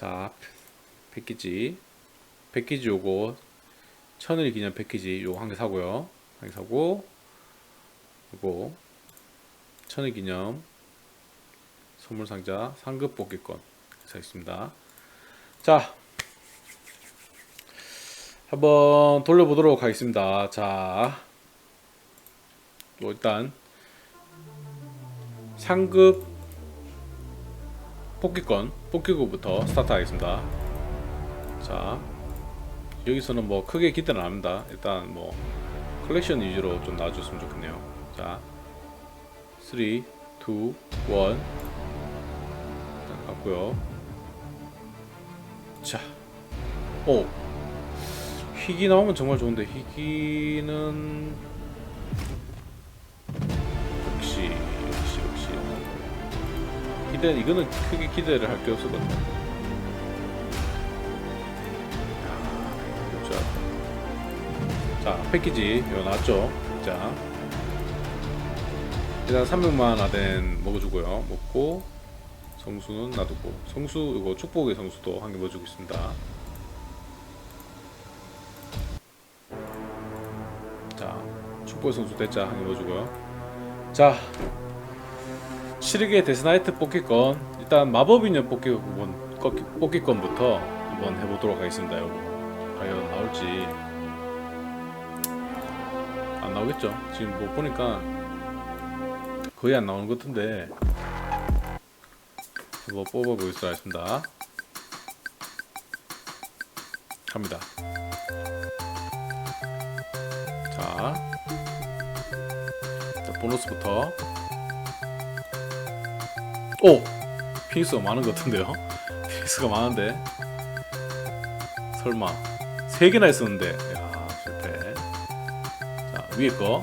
자 패키지. 패키지 요거. 천일 기념 패키지 요거 한 개 사고요. 한 개 사고 요거 천일 기념 선물 상자 상급 뽑기권 사 있습니다. 자 한번 돌려보도록 하겠습니다. 자 또 일단 상급 뽑기권 뽑기구부터 스타트 하겠습니다. 자 여기서는 뭐 크게 기대는 안 합니다. 일단 뭐 컬렉션 위주로 좀 나와줬으면 좋겠네요. 자 3, 2, 1 일단 갔고요. 자 오! 희귀 나오면 정말 좋은데 희귀는 기대 이거는 크게 기대를 할 게 없었거든요. 야, 자, 자 패키지 이거 나왔죠? 자 일단 300만 아덴 먹어주고요. 먹고 성수는 놔두고 성수 이거 축복의 성수도 한개 먹어주고 있습니다. 자 축복의 성수 대자 한 개 넣어주고요. 자 7일의 데스나이트 뽑기권 일단 마법인형 뽑기권 꺾기- 뽑기권부터 한번 해보도록 하겠습니다. 여러분 과연 나올지. 안 나오겠죠? 지금 뭐 보니까 거의 안 나오는 것 같은데. 한번 뽑아보겠습니다. 갑니다. 자 자, 보너스부터 오! 피닉스가 많은 것 같은데요? 피닉스가 많은데. 설마. 세 개나 했었는데. 야 실패. 자 위에 거.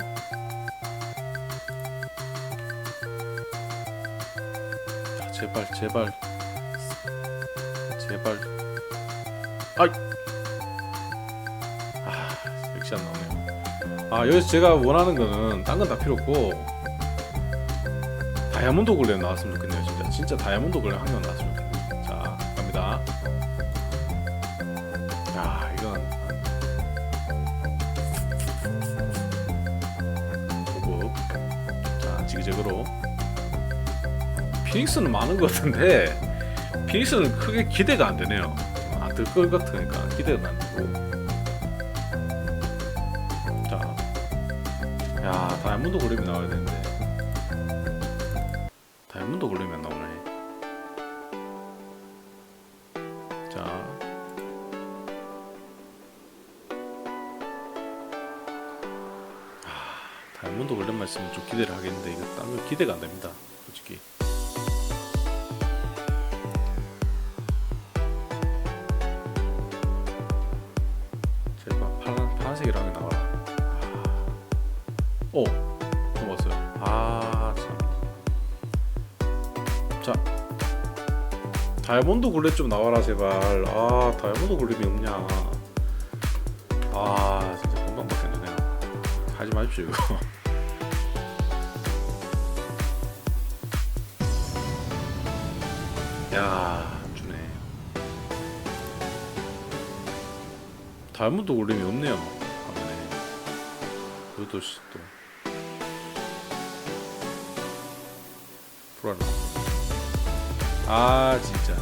자, 제발 제발. 제발. 아이! 아 역시 안 나오네요. 아 여기서 제가 원하는 거는 딴 건 다 필요 없고 다이아몬드 골렘 나왔으면 좋겠네요 진짜 다이아몬드 골렘 한명 나왔으면 좋겠네요 자 갑니다. 야 이건. 고급. 자 지그재그로. 피닉스는 많은 것 같은데 피닉스는 크게 기대가 안 되네요. 안 될 것 같으니까 기대가 안 되고. 자 야 다이아몬드 골렘이 나와야 되는데. 다이아몬드 안 나오 기대를 하겠는데 이거 딴거 기대가 안 됩니다 솔직히. 제발 파란, 파란색이라면 나와라. 아. 오 넘어갔어요. 아 참. 자 다이아몬드 굴렛 좀 나와라 제발. 아 다이아몬드 굴렛이 없냐. 아 진짜 금방 바뀌었네 하지 마십시오 이거 야 주네. 다이아몬드 굴렛이 없네요 화면에 이것도 씨, 또. 불안해 아 진짜.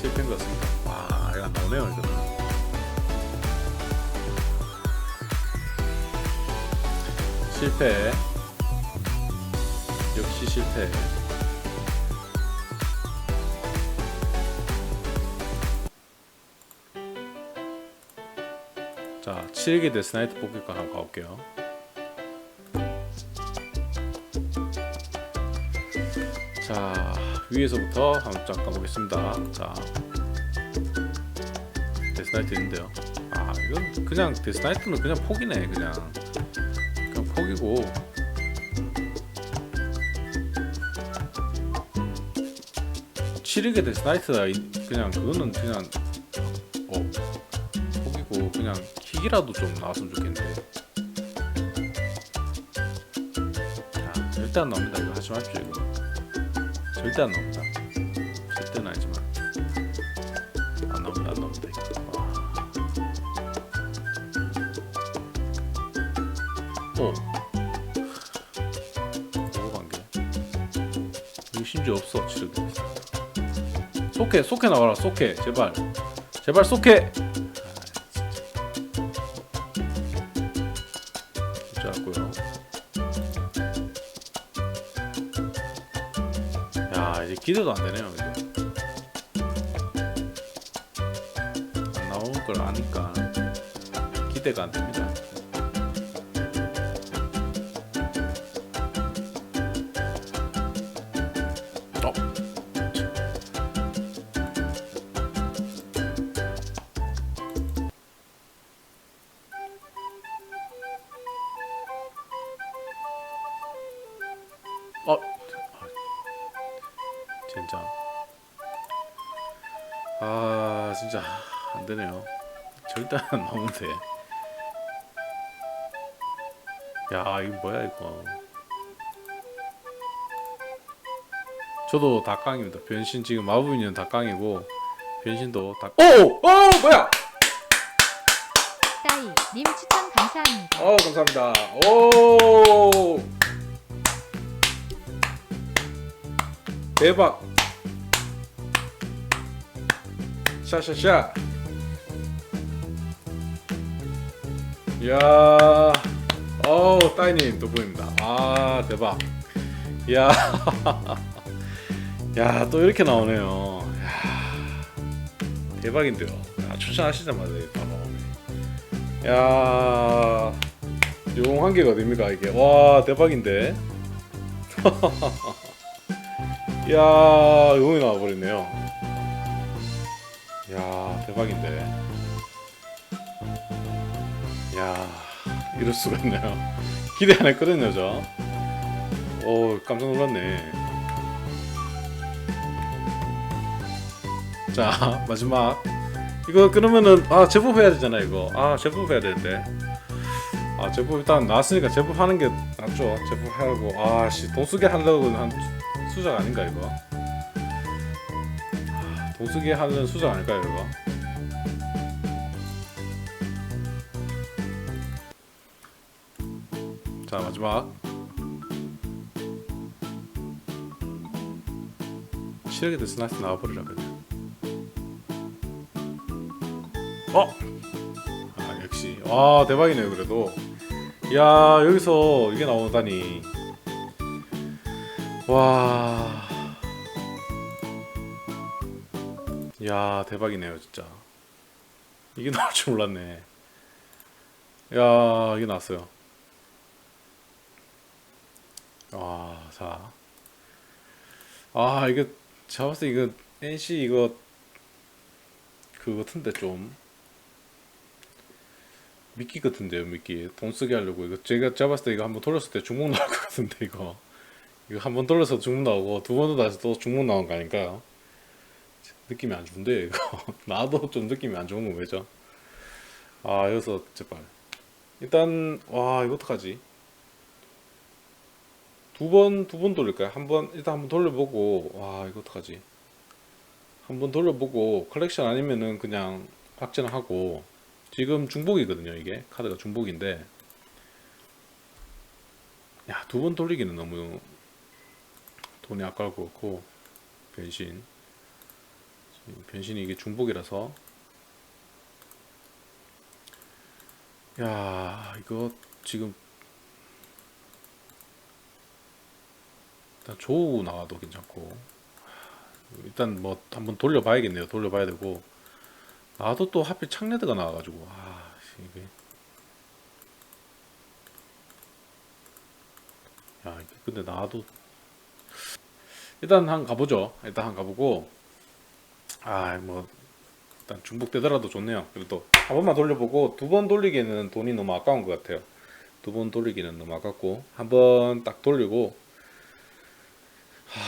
실패인 것 같습니다. 와 이거 안 나오네요 이거는 실패. 역시 실패 자 7개 데스나이트 뽑기권 한번 가볼게요. 자 위에서부터 한번 쫙 가보겠습니다. 자 데스나이트 있는데요. 아 이건 그냥 데스나이트는 그냥 포기네 그냥. 그냥 포기고. 치르게 데스나이트가 이- 그냥 그거는 그냥 어 포기고 그냥 음식이라도 좀 나왔으면 좋겠는데 자, 절대 안 나옵니다. 이거 하지 마십시오 이거. 절대 안 나옵니다. 절대는 아니지만 안 나옵니다 안 나옵니다 이거. 와. 어. 관계 이거 심지어 없어 지금 속해. 속해 나와라 속해 제발. 제발 속해 야 이제 기대도 안 되네요 이거. 안 나올 걸 아니까 기대가 안 됩니다. 어. 어. 아, 진짜. 아, 진짜 안 되네요. 절대 안 나오는데. 야, 이거 뭐야 이거. 저도 닭강입니다. 변신 지금 마부인은 닭강이고 변신도 닭. 오! 오! 뭐야? 따이 님 추천 감사합니다. 어, 감사합니다. 오! 대박. 샤샤샤. 이야. 어우, 따이님 또 보입니다. 아, 대박. 이야. 야, 또 이렇게 나오네요. 야. 대박인데요. 야, 추천하시자마자 바로. 야, 용한 개가 어딥니까 이게? 와 대박인데. 야, 용이 나와버렸네요. 야, 대박인데. 야, 이럴 수가 있나요? 기대 안 했거든요, 저. 오, 깜짝 놀랐네. 자, 마지막. 이거 그러면은 아 제법 해야 되잖아 이거 아 제법 해야 되는데 아 제법 일단 나왔으니까 제법 하는 게 낫죠 제법 하고 아씨 돈 쓰게 하려고 한 수작 아닌가 이거? 아, 돈 쓰게 하는 수작 아닐까요 이거? 자 마지막. 실력이 됐으나 나와버리라 그냥. 어? 아 역시. 와 대박이네요 그래도. 야 여기서 이게 나오다니 와. 야 대박이네요 진짜. 이게 나올 줄 몰랐네. 야 이게 나왔어요. 와 자. 아 이거 제가 봤을 때 이거 NC 이거 그 같은데 좀. 미끼 같은데요 미끼. 돈 쓰게 하려고. 이거 제가 봤을 때 이거 한번 돌렸을 때 중복 나올 것 같은데 이거 이거 한 번 돌려서 중복 나오고 두 번도 다시 또 중복 나온 거 아닐까요? 느낌이 안 좋은데 이거 나도 좀 느낌이 안 좋은 거 왜죠? 아 여기서 제발 일단 와 이거 어떡하지? 두 번 두 번 돌릴까요? 한 번 일단 한 번 돌려보고 와 이거 어떡하지? 한 번 돌려보고 컬렉션 아니면은 그냥 확전하고 지금 중복이거든요 이게 카드가 중복인데 야 두 번 돌리기는 너무 돈이 아까울 것 같고 변신. 변신이 이게 중복이라서. 야 이거 지금 일단 조우 나와도 괜찮고. 일단 뭐 한번 돌려봐야겠네요. 돌려봐야 되고. 나도 또 하필 창레드가 나와가지고. 아 이게. 야 근데 나도 일단 한 가보죠. 일단 한 가보고. 아 뭐 일단 중복되더라도 좋네요. 그래도 한 번만 돌려보고 두 번 돌리기에는 돈이 너무 아까운 것 같아요. 두 번 돌리기는 너무 아깝고 한 번 딱 돌리고. 하,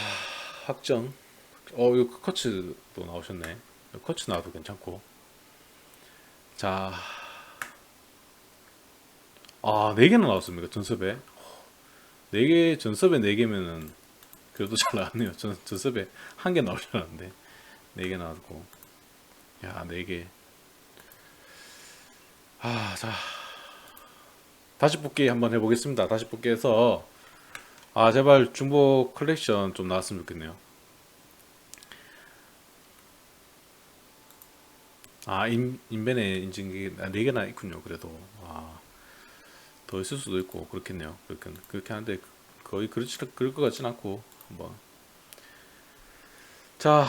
확정. 어 이거 커츠도 나오셨네. 커츠 나와도 괜찮고. 자, 아, 네 개나 나왔습니까? 전섭에. 네 개, 전섭에 네 개면은, 그래도 잘 나왔네요. 전, 전섭에 한 개 나올 줄 알았는데. 네 개 나왔고. 야, 네 개. 아, 자. 다시 뽑기 한번 해보겠습니다. 다시 뽑기 해서 아 제발 중복 컬렉션 좀 나왔으면 좋겠네요. 아 인, 인벤에 인증기 아, 네 개나 있군요. 그래도 아, 더 있을 수도 있고 그렇겠네요. 그렇게 그렇게 하는데 거의 그렇지 그럴 것 같진 않고 한번 자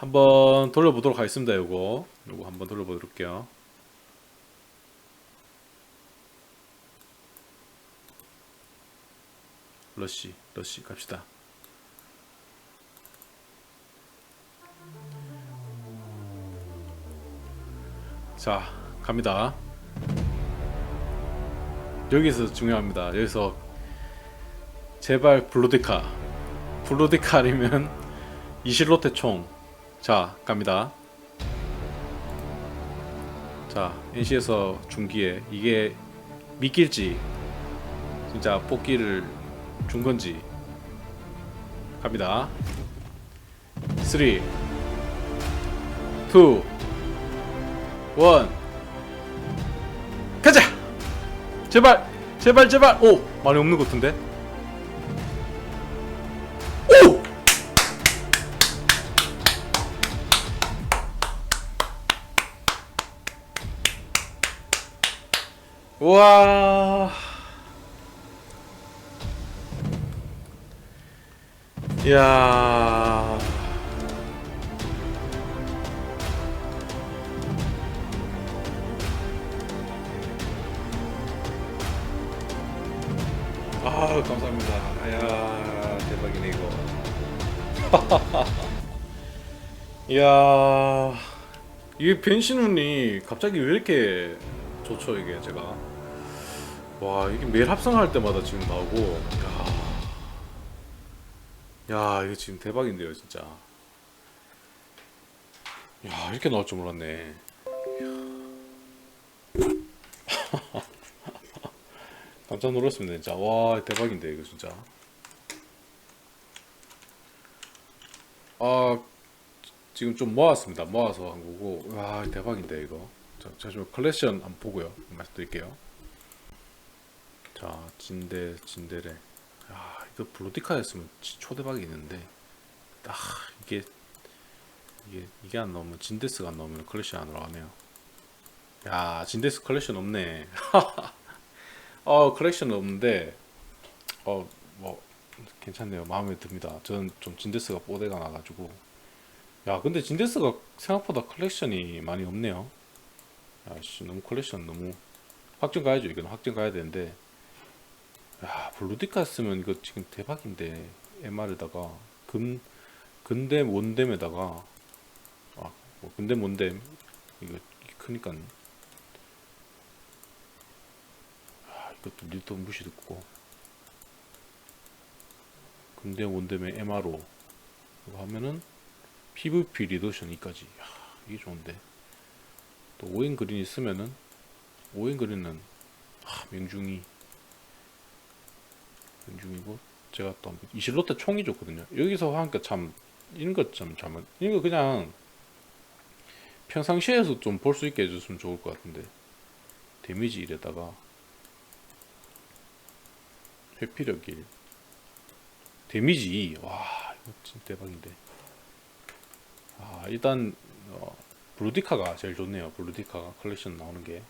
한번 돌려보도록 하겠습니다. 요거 요거 한번 돌려보도록 할게요. 러시 러시 갑시다. 자 갑니다. 여기서 중요합니다. 여기서 제발 블루데카 블루데카 아니면 이실로테 총. 자 갑니다. 자 NC에서 중기에 이게 미낄지 진짜 뽑기를 준 건지 갑니다. 3 2 1 가자. 제발 제발 제발 오 많이 없는 것 같은데 우와 이야 아 감사합니다. 야 대박이네 이거. 이야 이게 변신운이 갑자기 왜 이렇게 좋죠 이게 제가. 와 이게 매일 합성할 때마다 지금 나오고. 야, 야 이거 지금 대박인데요 진짜. 야 이렇게 나올 줄 몰랐네. 깜짝 놀랐습니다 진짜. 와 대박인데 이거 진짜. 아 지금 좀 모았습니다. 모아서 한 거고. 와 대박인데 이거. 자 잠시만 컬렉션 한번 보고요. 말씀드릴게요 자 진대 진대래. 아 이거 블루디카였으면 지- 초대박이겠는데. 아 이게 이게 이게 안 나오면 진데스가 안 나오면 컬렉션 안 올라가네요. 야 진데스 컬렉션 없네. 어 컬렉션 없는데 어 뭐 괜찮네요. 마음에 듭니다. 저는 좀 진데스가 뽀대가 나가지고. 야 근데 진데스가 생각보다 컬렉션이 많이 없네요. 야씨 너무 컬렉션 너무. 확정 가야죠. 이건 확정 가야 되는데 야 블루디카 쓰면 이거 지금 대박인데 MR에다가. 근 근대 원댐에다가. 아 뭐 근대 원댐 이거 크니까 아, 이것도 리터 무시 듣고. 근대 원댐의 MRO. 이거 하면은 PVP 리더션이까지. 야, 이게 좋은데. 또 오행 그린 있으면은 오행 그린은 아, 명중이. 명 중이고 제가 또 이실로테 총이 좋거든요. 여기서 하니까 참 이런 것좀 참 이거 그냥 평상시에서 좀 볼 수 있게 해줬으면 좋을 것 같은데 데미지 1에다가 회피력 1 데미지 2. 와 이거 진짜 대박인데. 아 일단 어, 블루디카가 제일 좋네요. 블루디카가 컬렉션 나오는 게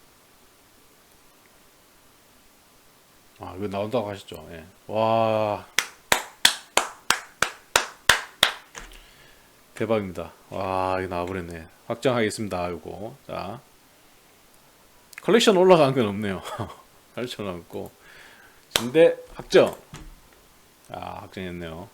아, 이거 나온다고 하셨죠? 예. 와. 대박입니다. 와, 이거 나와버렸네. 확정하겠습니다, 이거. 자. 컬렉션 올라간 건 없네요. 컬렉션 없고. 근데 확정. 아, 확정했네요.